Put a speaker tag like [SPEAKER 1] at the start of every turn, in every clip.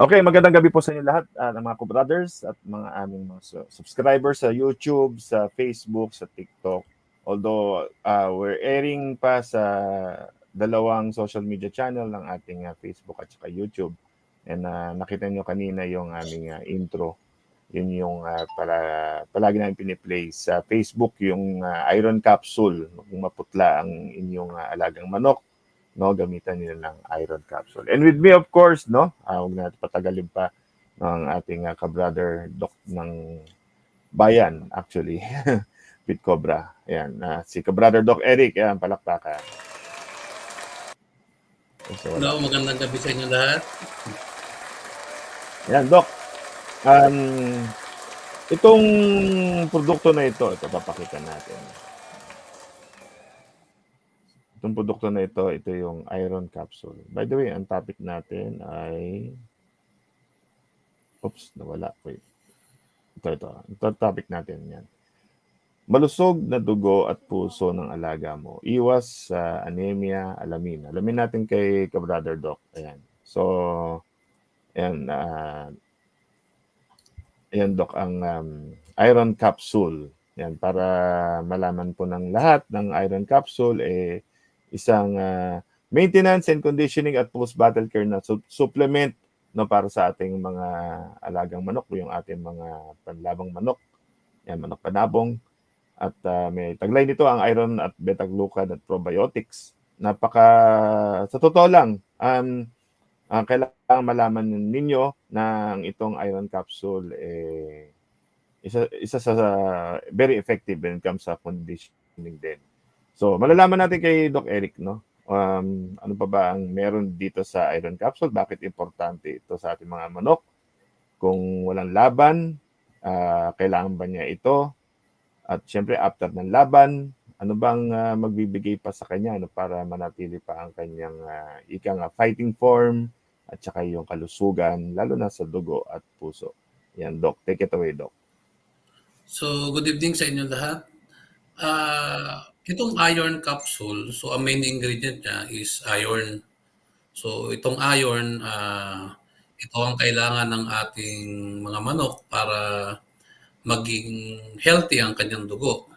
[SPEAKER 1] Okay, magandang gabi po sa inyo lahat, uh, ng mga co-brothers at mga aming mga su- subscribers sa YouTube, sa Facebook, sa TikTok. Although uh, we're airing pa sa dalawang social media channel ng ating uh, Facebook at saka YouTube. And uh, nakita nyo kanina yung aming uh, intro. Yun yung uh, para, palagi namin piniplay sa Facebook, yung uh, iron capsule. Kung maputla ang inyong uh, alagang manok, no gamitan nila ng iron capsule. And with me of course, no, uh, huwag natin patagalin pa ng ating uh, ka-brother doc ng bayan actually, Pit Cobra. Ayan, uh, si ka-brother Doc Eric, ayan, palakpakan. So.
[SPEAKER 2] Hello, magandang gabi sa inyo lahat.
[SPEAKER 1] Ayan, Doc. Um, itong produkto na ito, ito papakita natin. Itong produkto na ito, ito yung iron capsule. By the way, ang topic natin ay... Oops, nawala. Wait. Ito, ito. Ito topic natin yan. Malusog na dugo at puso ng alaga mo. Iwas sa anemia, alamin. Alamin natin kay ka-brother Doc. Ayan. So, ayan. Uh, ayan, Doc, ang um, iron capsule. Yan, para malaman po ng lahat ng iron capsule, eh, isang uh, maintenance and conditioning at post-battle care na su- supplement no para sa ating mga alagang manok, yung ating mga panlabang manok, yan, manok panabong. At uh, may taglay nito ang iron at beta-glucan at probiotics. Napaka, sa totoo lang, um, uh, kailangan malaman ninyo na itong iron capsule eh, isa, isa sa very effective when it comes sa conditioning din. So, malalaman natin kay Doc Eric, no? Um, ano pa ba ang meron dito sa iron capsule? Bakit importante ito sa ating mga manok? Kung walang laban, uh, kailangan ba niya ito? At syempre, after ng laban, ano bang uh, magbibigay pa sa kanya no, para manatili pa ang kanyang uh, ika nga fighting form at saka yung kalusugan, lalo na sa dugo at puso. Yan, Doc. Take it away, Doc.
[SPEAKER 2] So, good evening sa inyo lahat. Uh, itong iron capsule, so ang main ingredient niya is iron. So, itong iron, uh, ito ang kailangan ng ating mga manok para maging healthy ang kanyang dugo.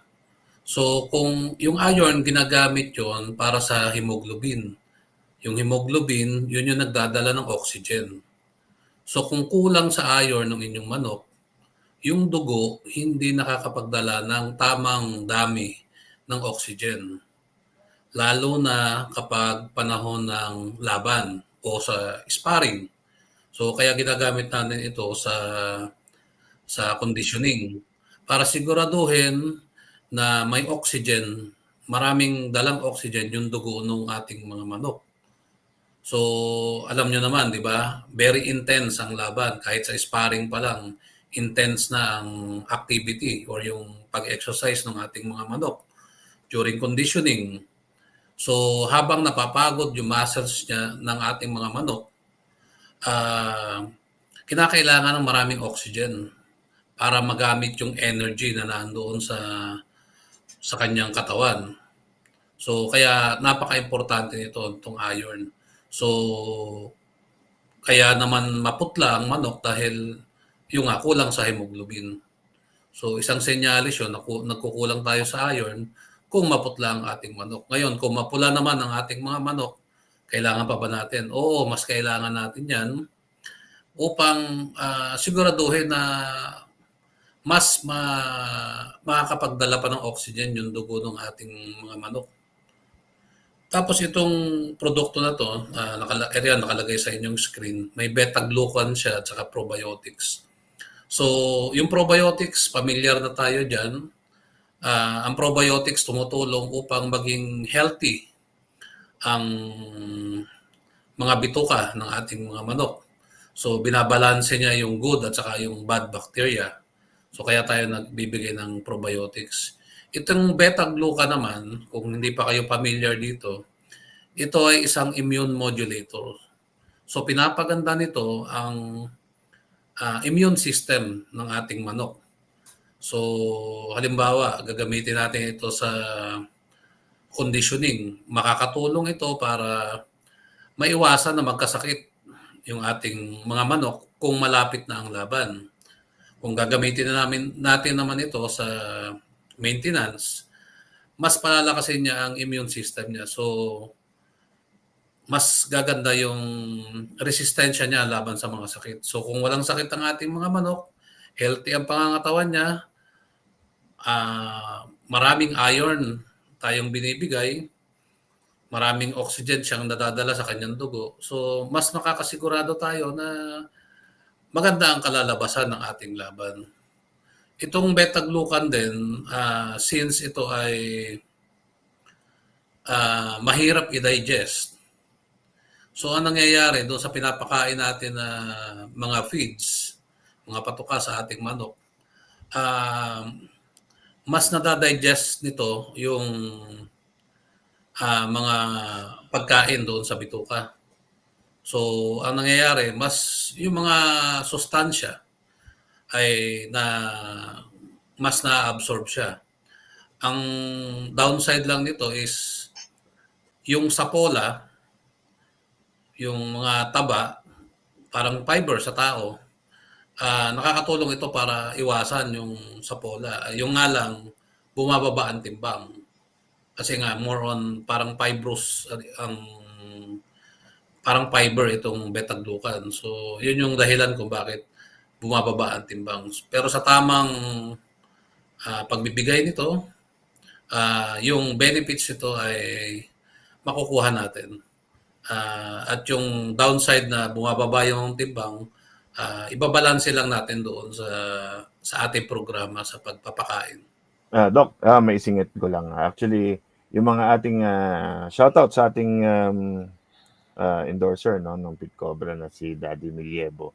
[SPEAKER 2] So, kung yung iron ginagamit yon para sa hemoglobin. Yung hemoglobin, yun yung nagdadala ng oxygen. So, kung kulang sa iron ng inyong manok, yung dugo hindi nakakapagdala ng tamang dami ng oxygen. Lalo na kapag panahon ng laban o sa sparring. So kaya ginagamit natin ito sa sa conditioning para siguraduhin na may oxygen, maraming dalang oxygen yung dugo ng ating mga manok. So alam nyo naman, di ba? Very intense ang laban kahit sa sparring pa lang intense na ang activity or yung pag-exercise ng ating mga manok during conditioning. So habang napapagod yung muscles niya ng ating mga manok, uh, kinakailangan ng maraming oxygen para magamit yung energy na nandoon sa sa kanyang katawan. So kaya napaka-importante nito itong iron. So kaya naman maputla ang manok dahil yung nga, kulang sa hemoglobin. So isang senyalis yun, nagkukulang tayo sa iron kung maputla ang ating manok. Ngayon, kung mapula naman ang ating mga manok, kailangan pa ba natin? Oo, mas kailangan natin yan upang uh, siguraduhin na mas ma makakapagdala pa ng oxygen yung dugo ng ating mga manok. Tapos itong produkto na to, uh, nakala- area nakalagay sa inyong screen, may beta-glucan siya at saka probiotics. So, yung probiotics, familiar na tayo dyan. Uh, ang probiotics tumutulong upang maging healthy ang mga bituka ng ating mga manok. So, binabalanse niya yung good at saka yung bad bacteria. So, kaya tayo nagbibigay ng probiotics. Itong beta-glucan naman, kung hindi pa kayo familiar dito, ito ay isang immune modulator. So, pinapaganda nito ang uh, immune system ng ating manok. So, halimbawa, gagamitin natin ito sa conditioning. Makakatulong ito para maiwasan na magkasakit yung ating mga manok kung malapit na ang laban. Kung gagamitin na namin natin naman ito sa maintenance, mas palalakasin niya ang immune system niya. So mas gaganda yung resistensya niya laban sa mga sakit. So kung walang sakit ang ating mga manok, healthy ang pangangatawan niya, ah maraming iron tayong binibigay, maraming oxygen siyang nadadala sa kanyang dugo. So mas makakasigurado tayo na maganda ang kalalabasan ng ating laban. Itong beta-glucan din, ah, since ito ay ah, mahirap i-digest, So ang nangyayari doon sa pinapakain natin na mga feeds, mga patuka sa ating manok, um, mas nadadigest nito yung ah, mga pagkain doon sa bituka. So ang nangyayari, mas yung mga sustansya ay na mas na-absorb siya. Ang downside lang nito is yung sapola, yung mga taba, parang fiber sa tao, ah, nakakatulong ito para iwasan yung sapola. Yung nga lang, bumababa ang timbang. Kasi nga, more on parang fibrous ang parang fiber itong beta-glucan. So, yun yung dahilan kung bakit bumababa ang timbang. Pero sa tamang ah, pagbibigay nito, ah, yung benefits nito ay makukuha natin. Ah, at yung downside na bumababa yung timbang, ah, ibabalanse lang natin doon sa sa ating programa sa pagpapakain.
[SPEAKER 1] Ah, Doc, ah, may isingit ko lang. Actually, yung mga ating ah, shoutout sa ating um, ah, endorser no, ng Pit Cobra na si Daddy Milievo.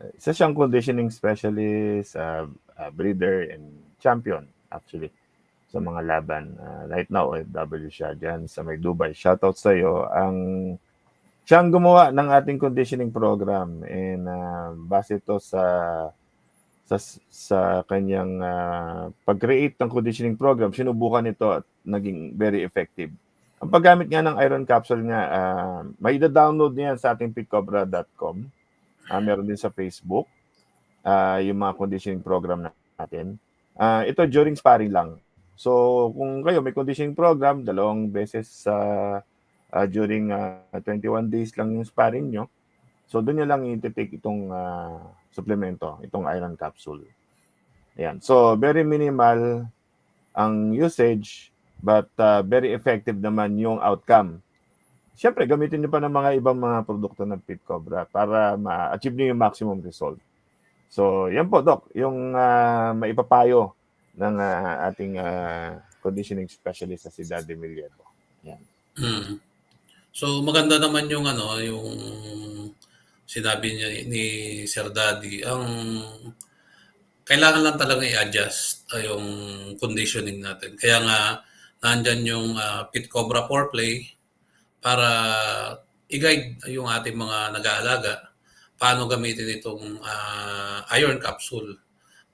[SPEAKER 1] Eh, Isa siyang conditioning specialist, ah, ah, breeder, and champion actually sa mga laban. Ah, right now, OFW siya dyan sa may Dubai. Shoutout sa iyo. Ang siyang gumawa ng ating conditioning program and ah, base ito sa sa sa kanyang ah, pag-create ng conditioning program, sinubukan ito at naging very effective. Ang paggamit nga ng iron capsule nga, ah, may download niyan sa ating pitcobra.com. Ah, meron din sa Facebook. ah, yung mga conditioning program natin. Ah, ito during sparring lang. So, kung kayo may conditioning program, dalawang beses sa ah, during ah, 21 days lang yung sparring nyo. So, doon nyo lang i-take itong ah, suplemento, itong iron capsule. Ayan. So, very minimal ang usage, but ah, very effective naman yung outcome. Siyempre, gamitin nyo pa ng mga ibang mga produkto ng Pit Cobra para ma-achieve nyo yung maximum result. So, yan po, Doc, yung ah, maipapayo ng ah, ating ah, conditioning specialist na si Daddy Milievo. Yan.
[SPEAKER 2] Mm. So maganda naman yung ano, yung sinabi niya ni Sir Daddy, ang kailangan lang talaga i-adjust ah, yung conditioning natin. Kaya nga nandyan yung ah, Pit Cobra Foreplay para i-guide yung ating mga nag-aalaga paano gamitin itong ah, iron capsule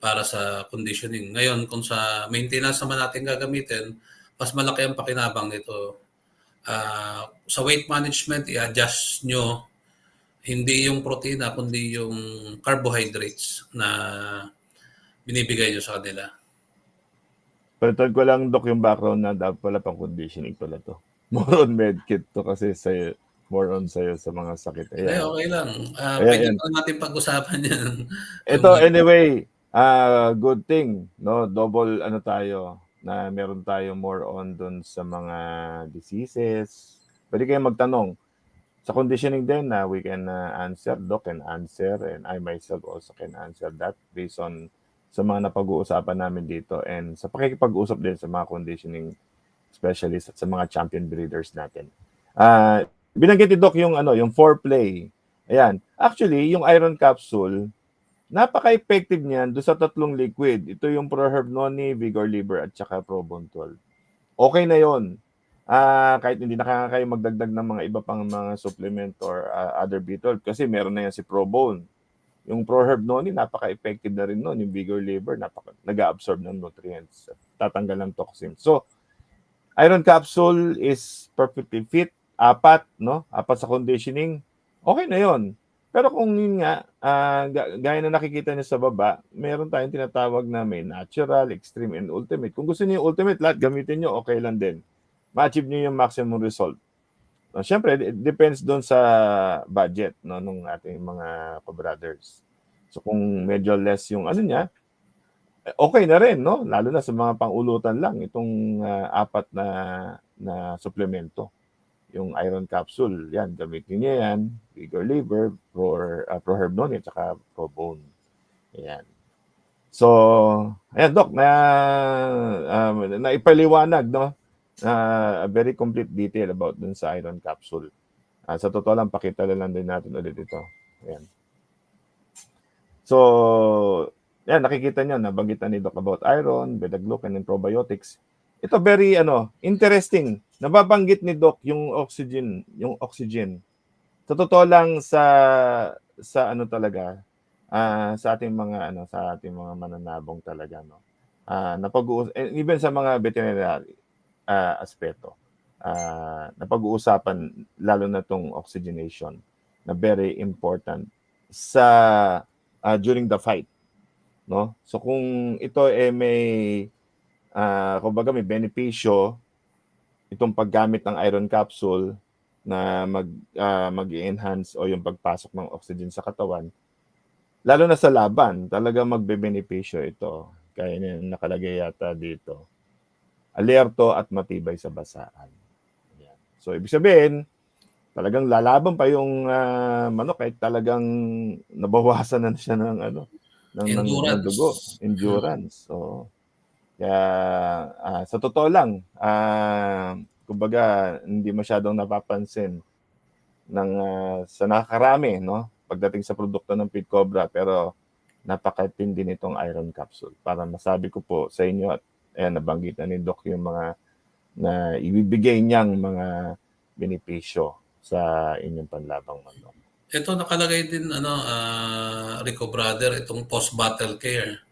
[SPEAKER 2] para sa conditioning. Ngayon, kung sa maintenance naman natin gagamitin, mas malaki ang pakinabang nito. Ah, sa weight management, i-adjust nyo hindi yung protina, kundi yung carbohydrates na binibigay nyo sa kanila.
[SPEAKER 1] Palitan ko lang, Doc, yung background na dapat pala pang conditioning pala to. More on medkit to kasi sa'yo, more on sa'yo sa mga sakit.
[SPEAKER 2] Ay,
[SPEAKER 1] Ayan.
[SPEAKER 2] okay lang. Ah,
[SPEAKER 1] Ayan,
[SPEAKER 2] pwede pa natin pag-usapan yan.
[SPEAKER 1] Ito, anyway, ah good thing, no? Double ano tayo, na meron tayo more on dun sa mga diseases. Pwede kayong magtanong. Sa conditioning din na we can uh, answer, Doc can answer, and I myself also can answer that based on sa mga napag-uusapan namin dito and sa pakikipag-usap din sa mga conditioning specialists at sa mga champion breeders natin. Ah, binanggit ni Doc yung ano, yung foreplay. Ayan. Actually, yung iron capsule, napaka-effective niyan do sa tatlong liquid. Ito yung ProHerb Noni, Vigor Liver at saka Probon 12. Okay na 'yon. Ah, kahit hindi na kaya magdagdag ng mga iba pang mga supplement or ah, other B12 kasi meron na yan si Probone. Yung ProHerb Noni, napaka-effective na rin noon. Yung Vigor Liver, napaka nag-absorb ng nutrients. Tatanggal ng toxins. So, iron capsule is perfectly fit. Apat, no? Apat sa conditioning. Okay na yon. Pero kung yun nga, ah, ga gaya ng nakikita niyo sa baba, meron tayong tinatawag na may natural, extreme, and ultimate. Kung gusto niyo ultimate, lahat gamitin niyo, okey lang din. Ma-achieve niyo yung maximum result. Oh, siyempre it depends dun sa budget 'no, nung ating mga ka-brothers. So kung medyo less yung ano niya, eh, okey na rin 'no, lalo na sa mga pang-ulutan lang itong, ah, 4 na na suplemento. Yung iron capsule, 'yan gamitin niyo 'yan, Vigor Liver, Pro ah, Pro at saka Pro Bone, ayan. So, ayan Doc na, um, naipaliwanag 'no, ah, very complete detail about dun sa iron capsule. Ah, sa totoo lang pakita lang din natin ulit ito, ayan. So, yan nakikita niyo nabanggit na ni Doc about iron, beta-glucan, and probiotics. Ito very ano, interesting, nababanggit ni Doc yung oxygen yung oxygen. Sa totoo lang sa sa ano talaga, ah, sa ating mga ano, sa ating mga mananabong talaga 'no, ah, napag-uus eh, even sa mga veterinary, ah, aspeto, ah, napag-uusapan lalo na 'tong oxygenation na very important sa, ah, during the fight 'no. So kung ito, eh, may, ah, kumbaga may benepisyo itong paggamit ng iron capsule na mag ah, mag-e-enhance o yung pagpasok ng oxygen sa katawan, lalo na sa laban talagang magbebenepisyo ito. Gaya ng nakalagay yata dito, alerto at matibay sa basaan, yan. So ibig sabihin, talagang lalaban pa yung, ah, manok kahit talagang nabawasan na siya ng ano, ng ng ng dugo,
[SPEAKER 2] Endurance.
[SPEAKER 1] endurance, oo. Kaya, ah, sa totoo lang, ah, kumbaga hindi masyadong napapansin ng, ah, sa nakakarami 'no, pagdating sa produkto ng Pit Cobra pero napakatindi nitong iron capsule. Para masabi ko po sa inyo at ayan nabanggit na ni Doc yung mga naibibigay niyang mga benepisyo sa inyong panlabang manok.
[SPEAKER 2] Ito nakalagay din ano, ah, Rico brother itong post-battle care.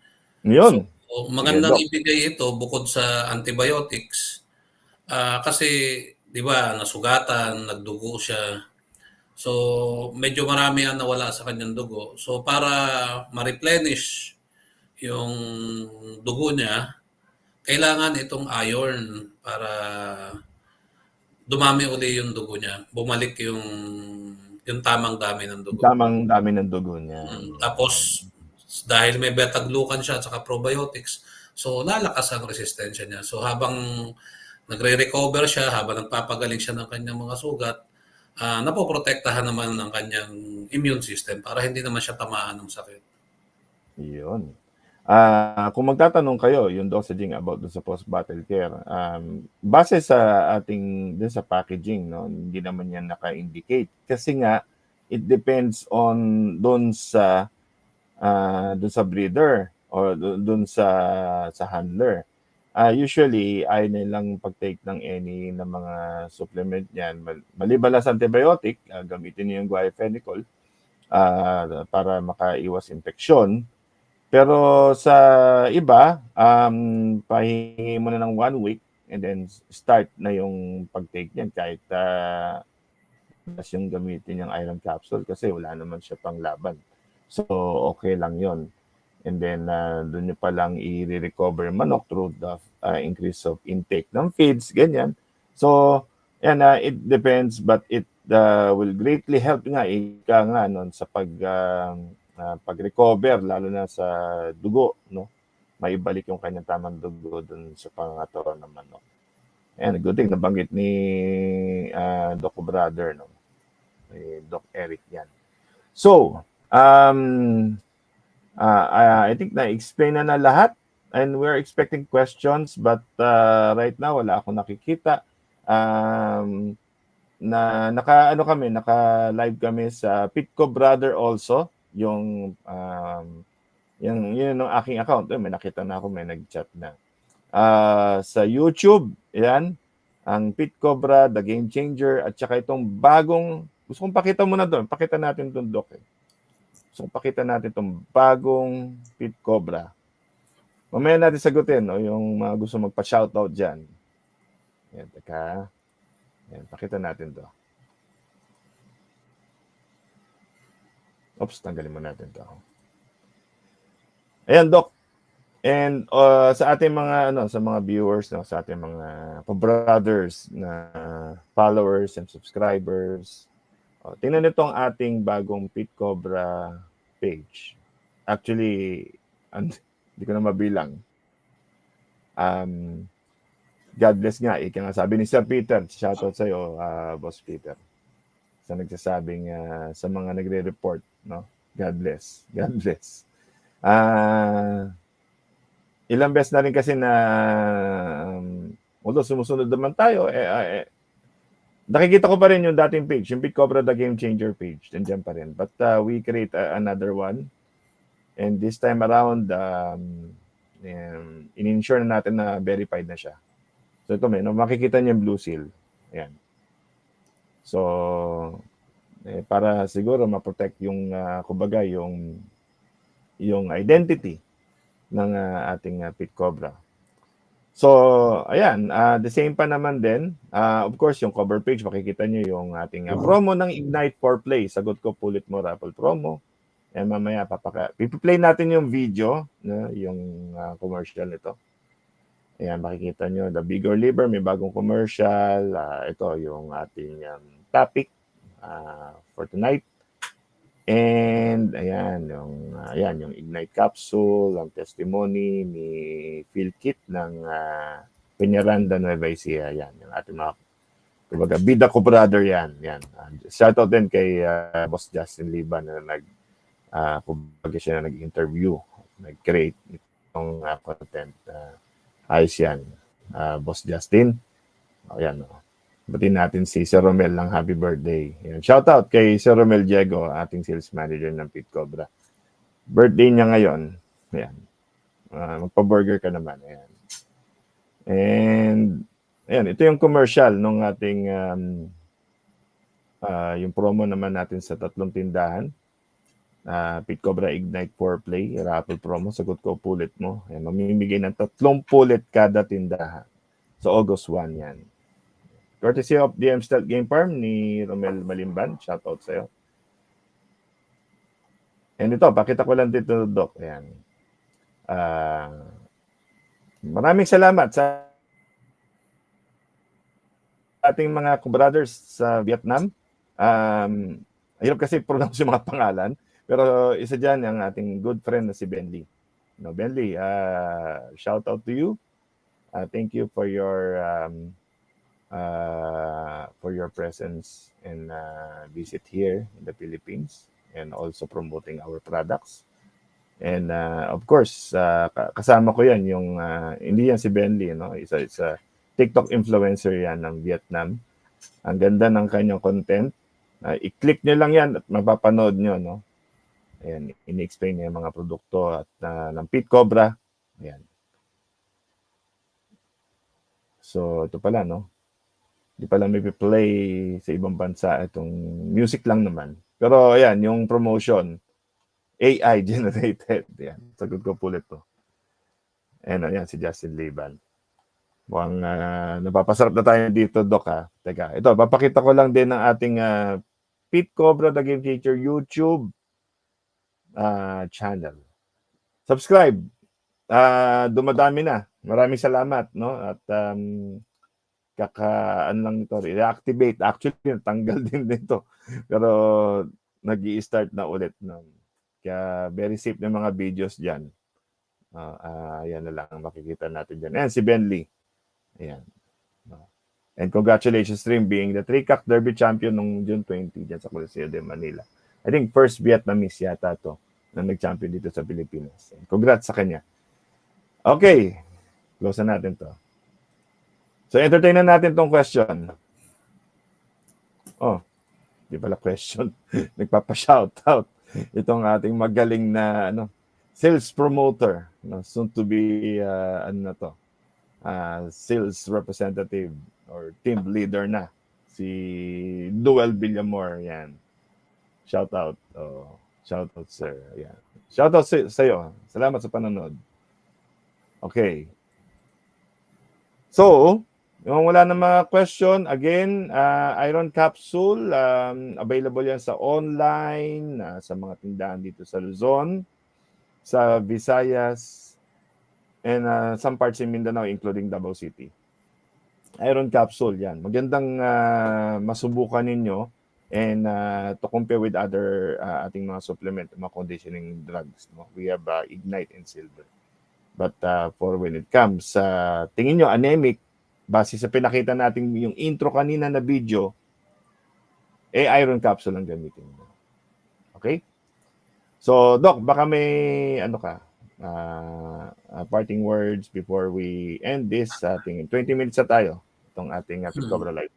[SPEAKER 1] Yun.
[SPEAKER 2] So,
[SPEAKER 1] Sige
[SPEAKER 2] magandang
[SPEAKER 1] Doc.
[SPEAKER 2] ibigay ito bukod sa antibiotics, ah, kasi 'di ba nasugatan, nagdugo siya. So, medyo marami ang nawala sa kanyang dugo. So, para ma-replenish yung dugo niya, kailangan itong iron para dumami uli yung dugo niya, bumalik yung yung tamang dami ng dugo.
[SPEAKER 1] Tamang dami ng dugo niya.
[SPEAKER 2] Mm, tapos dahil may beta-glucan siya at saka probiotics, so lalakas ang resistensya niya. So habang nagre-recover siya, habang nagpapagaling siya ng kanyang mga sugat, ah, napoprotektahan naman ng kanyang immune system para hindi naman siya tamaan ng sakit.
[SPEAKER 1] Yun. Ah, kung magtatanong kayo yung dosaging about dun sa post-battle care, um, base sa ating dun sa packaging 'no, hindi naman yan naka-indicate. Kasi nga it depends on dun sa, ah, dun sa breeder du dun sa sa handler. Ah, usually ayaw nilang pag-take ng any na mga supplement niyan mal maliban sa antibiotic, ah, gamitin niyo yung guaifenicol, ah, para makaiwas impeksyon. Pero sa iba, um, pahingi muna ng 1 week and then start na yung pag-take niyan kahit, ah, madalas yung gamitin yung iron capsule kasi wala naman siya panglaban. So, okey lang yun. And then, ah, dun niyo palang ire-recover yung manok through the, ah, increase of intake ng feeds, ganyan. So, yan, ah, it depends but it, ah, will greatly help nga ika nga nun sa pag, ah, ah, pag-recover lalo na sa dugo 'no, maibalik yung kanyang tamang dugo dun sa pangangatawan ng manok. Ayan, good thing nabanggit ni, ah, Doc brother 'no, ni Doc Eric yan. So, um, ah, I think na-explain na na lahat and we're expecting questions but, ah, right now wala akong nakikita. Um, na naka-ano kami, naka-live kami sa Pitco Brother also, yung, um, yung yun ang aking account. Ayun, may nakita na ako, may nag-chat na. Ah, sa YouTube, yan, ang Pit Cobra, The Game Changer, at saka itong bagong, gusto kong pakita muna doon, pakita natin itong Doc, eh. Kong pakita natin itong bagong Pit Cobra. Mamaya natin sagutin, no, yung mga gusto magpa-shoutout diyan. Yan, teka. Yan, pakita natin 'to. Oops, tanggalin mo natin 'to. Ayan, Doc. And uh, sa ating mga ano, sa mga viewers, no, sa ating mga brothers na followers and subscribers. Oh, tingnan nito ang ating bagong Pit Cobra page. Actually, hindi ko na mabilang. Um, God bless nga. Ika nga sabi ni Sir Peter, shoutout sa iyo, uh, Boss Peter. Sa nagsasabing uh, sa mga nagre-report, no? God bless. God bless. Ah, ilang beses na rin kasi na um, although sumusunod naman tayo, eh, eh, eh, nakikita ko pa rin yung dating page, yung Big Cobra The Game Changer page. Nandiyan pa rin. But uh, we create uh, another one. And this time around, um, um, in-ensure na natin na verified na siya. So ito may, no, makikita niyo yung blue seal. Ayan. So, eh, para siguro ma-protect yung, uh, kumbaga, yung yung identity ng uh, ating uh, pit cobra. So, ayan, uh, the same pa naman din. Uh, of course, yung cover page, makikita nyo yung ating uh, promo ng Ignite for Play. Sagot ko, pulit mo raffle promo. And mamaya, papaka pipi-play natin yung video, no, yung uh, commercial nito. Ayan, makikita nyo, the bigger liver, may bagong commercial. Uh, ito, yung ating um, topic uh, for tonight. And ayan, yung ayan yung Ignite capsule, ang testimony ni Phil Kit ng uh, Peñaranda Nueva Ecija. Yan, yung ating mga kumbaga bida ko brother yan. Yan. Uh, shout out din kay uh, Boss Justin Liban na nag uh, kumbaga siya na nag-interview, nag-create itong uh, content. Uh, ayos yan. Uh, Boss Justin. Oh, yan, oh. Batiin natin si Sir Romel ng happy birthday. Yan. Shout out kay Sir Romel Diego, ating sales manager ng Pit Cobra. Birthday niya ngayon. Ayan. Uh, magpa-burger ka naman. Ayan. And ayan, ito yung commercial nung ating um, uh, yung promo naman natin sa tatlong tindahan. Uh, Pit Cobra Ignite for Play, raffle promo, sagot ko pulit mo. Ayan, mamimigay ng tatlong pulit kada tindahan. So August 1 yan. Courtesy of DM Stealth Game Farm ni Romel Malimban. Shoutout sa'yo. And ito, pakita ko lang dito, Doc. Ayan. Uh, maraming salamat sa ating mga brothers sa Vietnam. Um, hirap kasi pronounce yung mga pangalan. Pero isa dyan ang ating good friend na si Benly. No, Benly, uh, shout out to you. Uh, thank you for your um, uh, for your presence and uh, visit here in the Philippines and also promoting our products. And uh, of course, uh, kasama ko yan yung, uh, hindi yan si Benly, no? isa, isa TikTok influencer yan ng Vietnam. Ang ganda ng kanyang content. Uh, i-click nyo lang yan at mapapanood nyo. No? Ayan, ini-explain niya yung mga produkto at uh, ng Pit Cobra. Ayan. So, ito pala, no? Hindi pala may play sa ibang bansa itong music lang naman. Pero ayan, yung promotion, AI generated. Yan, sagot ko pulit to. Ayan, ayan si Justin Liban. Mukhang uh, napapasarap na tayo dito, Doc, ha? Teka, ito, papakita ko lang din ng ating uh, Pete Cobra, The Game Teacher, YouTube uh, channel. Subscribe. Uh, dumadami na. Maraming salamat, no? At um, kaka ano lang ito, reactivate. Actually, tanggal din dito. Pero nag start na ulit. No? Kaya very safe na mga videos dyan. Uh, uh, ayan na lang makikita natin dyan. Ayan, si Benly. Ayan. Uh, and congratulations Stream being the three-cock derby champion nung June 20 dyan sa Coliseo de Manila. I think first Vietnamese yata to na nag-champion dito sa Pilipinas. And congrats sa kanya. Okay. Close na natin to. So, entertain na natin tong question. Oh, di pala question. Nagpapa-shoutout. Itong ating magaling na ano, sales promoter. No, soon to be, uh, ano na to, uh, sales representative or team leader na. Si Duel Villamor. Yan. Shoutout. Oh, shoutout, sir. Yan. Shoutout sa, sa iyo. Salamat sa panonood. Okay. So, Yung wala na mga question, again, uh, Iron Capsule, um, available yan sa online, uh, sa mga tindahan dito sa Luzon, sa Visayas, and uh, some parts in Mindanao, including Davao City. Iron Capsule, yan. Magandang uh, masubukan ninyo and uh, to compare with other uh, ating mga supplement, mga conditioning drugs. No? We have uh, Ignite and Silver. But uh, for when it comes sa tingin nyo anemic, base sa pinakita natin yung intro kanina na video, eh iron capsule ang gamitin mo. Okay? So, Doc, baka may ano ka, uh, uh, parting words before we end this ating 20 minutes na tayo itong ating uh,
[SPEAKER 2] Hmm.
[SPEAKER 1] Cobra Live.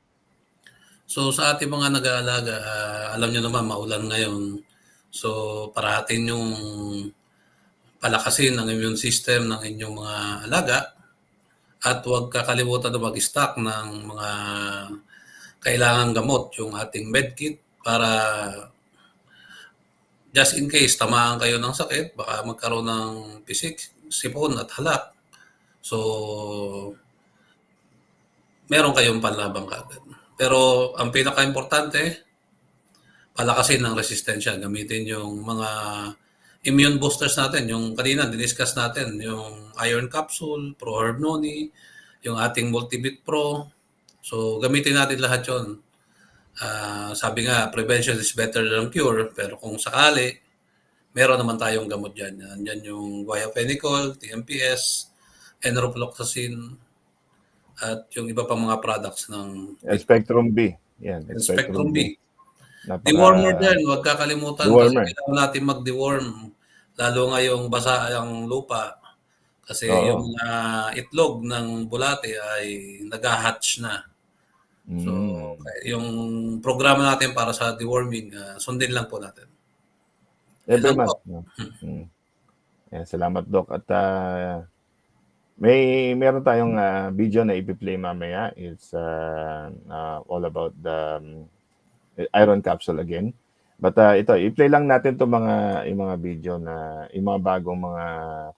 [SPEAKER 2] So sa ating mga nag-aalaga, ah, alam nyo naman maulan ngayon. So parating yung palakasin ang immune system ng inyong mga alaga at huwag kakalimutan na mag-stock ng mga kailangang gamot, yung ating medkit para just in case tamaan kayo ng sakit, baka magkaroon ng pisik, sipon at halak. So, meron kayong panlabang kagad. Pero ang pinaka-importante, palakasin ng resistensya. Gamitin yung mga immune boosters natin. Yung kanina, diniscuss natin. Yung iron capsule, Pro Herb Noni, yung ating Multivit Pro. So, gamitin natin lahat yon. Ah, sabi nga, prevention is better than cure. Pero kung sakali, meron naman tayong gamot dyan. Yan yung guaiapenicol, TMPS, enrofloxacin, at yung iba pang mga products ng
[SPEAKER 1] Uh, Spectrum B. Yan.
[SPEAKER 2] Spectrum B.
[SPEAKER 1] Napaka-
[SPEAKER 2] Dewormer din, huwag kakalimutan
[SPEAKER 1] Dewormer.
[SPEAKER 2] kasi kailangan natin mag-deworm. Lalo ngayong basa ang lupa. Kasi
[SPEAKER 1] Oo.
[SPEAKER 2] yung ah, itlog ng bulate ay nag-hatch na. So,
[SPEAKER 1] Mm.
[SPEAKER 2] yung programa natin para sa deworming, ah, sundin lang po natin.
[SPEAKER 1] Every month. No? Mm. Yan, salamat, Doc. At ah, may meron tayong ah, video na ipi-play mamaya. It's ah, ah, all about the um, iron capsule again. But ah, ito, i-play lang natin 'tong mga yung mga video na yung mga bagong mga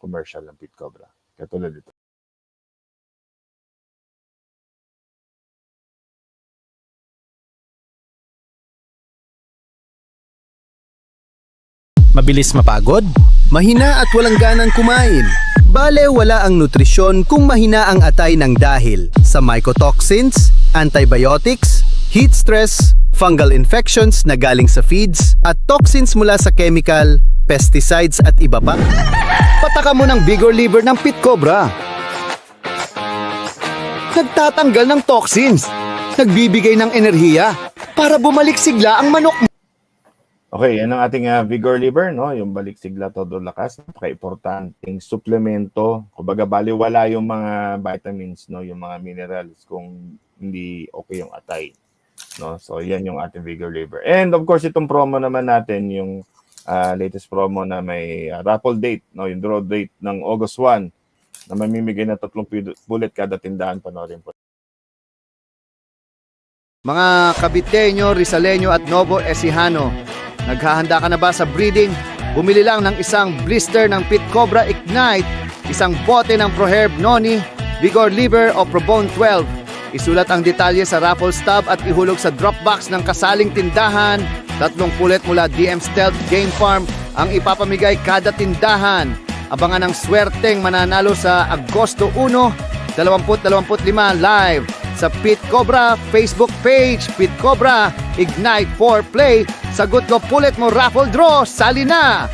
[SPEAKER 1] commercial ng Pit Cobra. Katulad ito.
[SPEAKER 3] Mabilis mapagod? Mahina at walang ganang kumain. Bale, wala ang nutrisyon kung mahina ang atay ng dahil sa mycotoxins, antibiotics, heat stress, fungal infections na galing sa feeds, at toxins mula sa chemical, pesticides at iba pa. Pataka mo ng Vigor Liver ng Pit Cobra. Nagtatanggal ng toxins. Nagbibigay ng enerhiya para bumalik sigla ang manok mo.
[SPEAKER 1] Okay, yan ang ating ah, Vigor Liver, no? Yung balik sigla todo lakas, napaka-importanting suplemento. Kumbaga baliwala yung mga vitamins, no? Yung mga minerals kung hindi okay yung atay, no? So yan yung ating Vigor Liver. And of course, itong promo naman natin yung ah, latest promo na may ah, raffle date, no? Yung draw date ng August 1 na mamimigay na tatlong bullet kada tindahan panoorin po.
[SPEAKER 3] Mga Kabiteño, Rizaleño at Novo Ecijano, naghahanda ka na ba sa breeding? Bumili lang ng isang blister ng Pit Cobra Ignite, isang bote ng ProHerb Noni, Vigor Liver o Probone 12. Isulat ang detalye sa raffle stub at ihulog sa drop box ng kasaling tindahan. Tatlong pulet mula DM Stealth Game Farm ang ipapamigay kada tindahan. Abangan ang swerteng mananalo sa Agosto 1, 2025 live sa Pit Cobra Facebook page, Pit Cobra Ignite for Play. Sagot ko pulit mo raffle draw, sali na!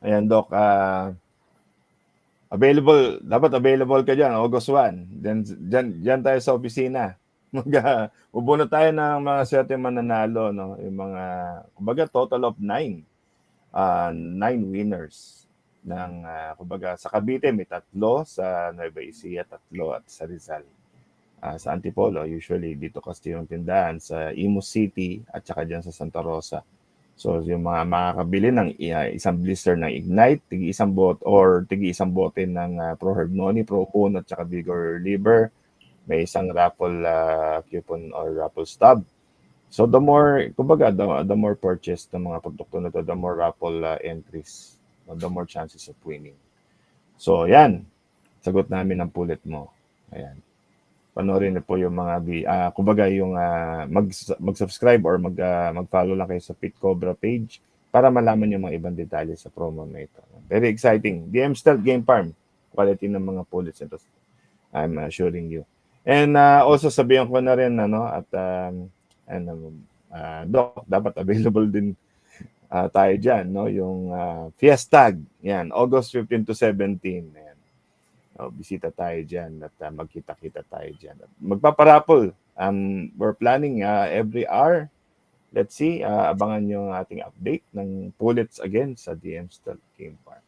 [SPEAKER 1] Ayan, Doc. ah available, dapat available ka dyan, August 1. Then, dyan, dyan tayo sa opisina. Mag, uh, tayo ng mga swerte mananalo, no? Yung mga, kumbaga, total of nine. Uh, nine winners ng, uh, kumbaga, sa Cavite may tatlo, sa Nueva Ecija tatlo, at sa Rizal. Ah, sa Antipolo, usually dito kasi yung tindahan sa Imus City at saka dyan sa Santa Rosa. So yung mga makakabili ng uh, isang blister ng Ignite, tigi isang bot or tigi isang bote ng uh, Pro Herb Noni, Pro Cone at saka Vigor Liver, may isang raffle uh, coupon or raffle stub. So the more, kumbaga, the, the more purchase ng mga produkto na to, the more raffle uh, entries, the more chances of winning. So yan, sagot namin ang pulit mo. Ayan. Panoorin niyo po yung mga bi ah, kumbaga yung ah, mag mag-subscribe or mag ah, mag-follow lang kayo sa Pit Cobra page para malaman yung mga ibang detalye sa promo na ito. Very exciting. DM Stealth Game Farm. Quality ng mga pullets ito. I'm assuring you. And ah, also sabihan ko na rin ano at um, ano ah, Doc, dapat available din ah, tayo diyan no yung ah, Fiestag. Yan, August 15 to 17. Yan. Oh, bisita tayo diyan at ah, magkita-kita tayo diyan. Magpaparapol. Um, we're planning ah, every hour. Let's see, ah, abangan yung ating update ng pullets again sa DM Stealth Game Farm.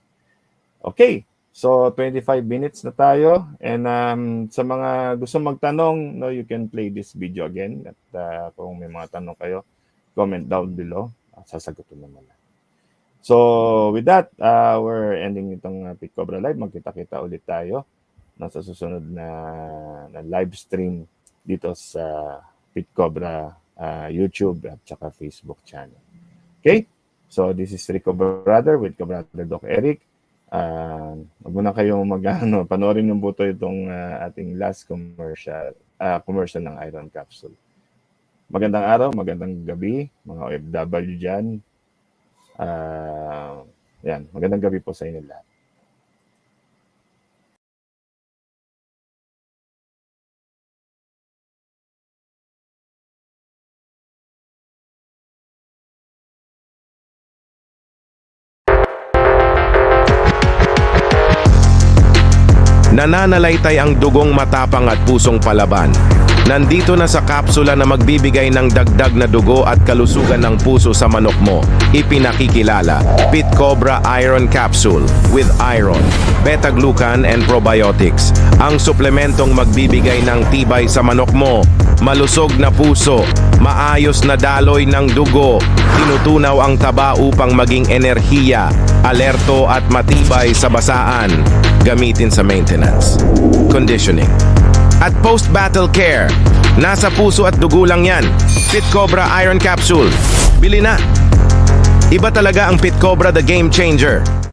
[SPEAKER 1] Okay, so 25 minutes na tayo and um, sa mga gusto magtanong, no, you can play this video again at ah, kung may mga tanong kayo, comment down below. Ah, sasagutin naman natin. So with that, uh, we're ending itong uh, Pit Cobra Live. Magkita-kita ulit tayo nasa susunod na, na live stream dito sa Pit Cobra uh, YouTube at saka Facebook channel. Okay? So this is Rico Brother with Brother Doc Eric. Uh, wag muna kayong mag ano, panoorin yung buto itong uh, ating last commercial uh, commercial ng Iron Capsule. Magandang araw, magandang gabi, mga OFW dyan. Ah, yan, magandang gabi po sa inyo lahat.
[SPEAKER 4] Nananalaytay ang dugong matapang at pusong palaban. Nandito na sa kapsula na magbibigay ng dagdag na dugo at kalusugan ng puso sa manok mo. Ipinakikilala, Pit Cobra Iron Capsule with iron, beta-glucan and probiotics. Ang suplementong magbibigay ng tibay sa manok mo, malusog na puso, maayos na daloy ng dugo, tinutunaw ang taba upang maging enerhiya, alerto at matibay sa basaan. Gamitin sa maintenance, conditioning, at post-battle care. Nasa puso at dugo lang yan. Pit Cobra Iron Capsule. Bili na! Iba talaga ang Pit Cobra the Game Changer.